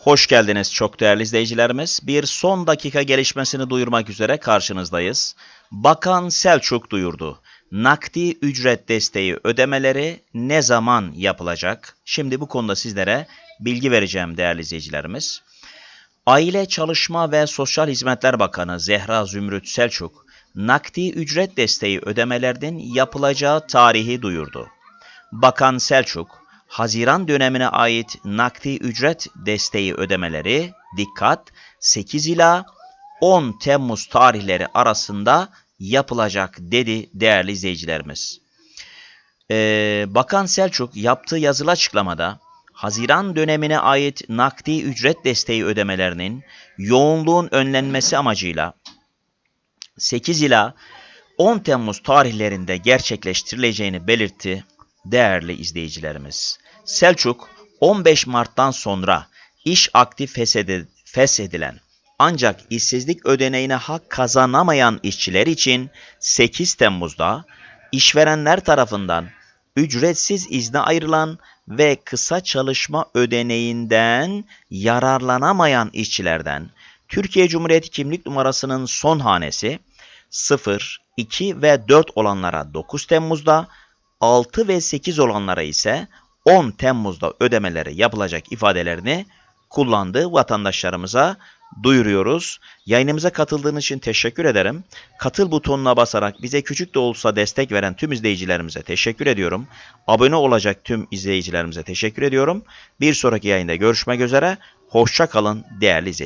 Hoş geldiniz çok değerli izleyicilerimiz. Bir son dakika gelişmesini duyurmak üzere karşınızdayız. Bakan Selçuk duyurdu. Nakdi ücret desteği ödemeleri ne zaman yapılacak? Şimdi bu konuda sizlere bilgi vereceğim değerli izleyicilerimiz. Aile Çalışma ve Sosyal Hizmetler Bakanı Zehra Zümrüt Selçuk, nakdi ücret desteği ödemelerinin yapılacağı tarihi duyurdu. Bakan Selçuk, Haziran dönemine ait nakdi ücret desteği ödemeleri dikkat 8 ila 10 Temmuz tarihleri arasında yapılacak dedi değerli izleyicilerimiz. Ee, Bakan Selçuk yaptığı yazılı açıklamada Haziran dönemine ait nakdi ücret desteği ödemelerinin yoğunluğun önlenmesi amacıyla 8 ila 10 Temmuz tarihlerinde gerçekleştirileceğini belirtti değerli izleyicilerimiz. Selçuk 15 Mart'tan sonra iş aktif feshedi- feshedilen ancak işsizlik ödeneğine hak kazanamayan işçiler için 8 Temmuz'da işverenler tarafından ücretsiz izne ayrılan ve kısa çalışma ödeneğinden yararlanamayan işçilerden Türkiye Cumhuriyeti kimlik numarasının son hanesi 0, 2 ve 4 olanlara 9 Temmuz'da, 6 ve 8 olanlara ise 10 Temmuz'da ödemeleri yapılacak ifadelerini kullandığı vatandaşlarımıza duyuruyoruz. Yayınımıza katıldığınız için teşekkür ederim. Katıl butonuna basarak bize küçük de olsa destek veren tüm izleyicilerimize teşekkür ediyorum. Abone olacak tüm izleyicilerimize teşekkür ediyorum. Bir sonraki yayında görüşmek üzere. Hoşça kalın değerli izleyiciler.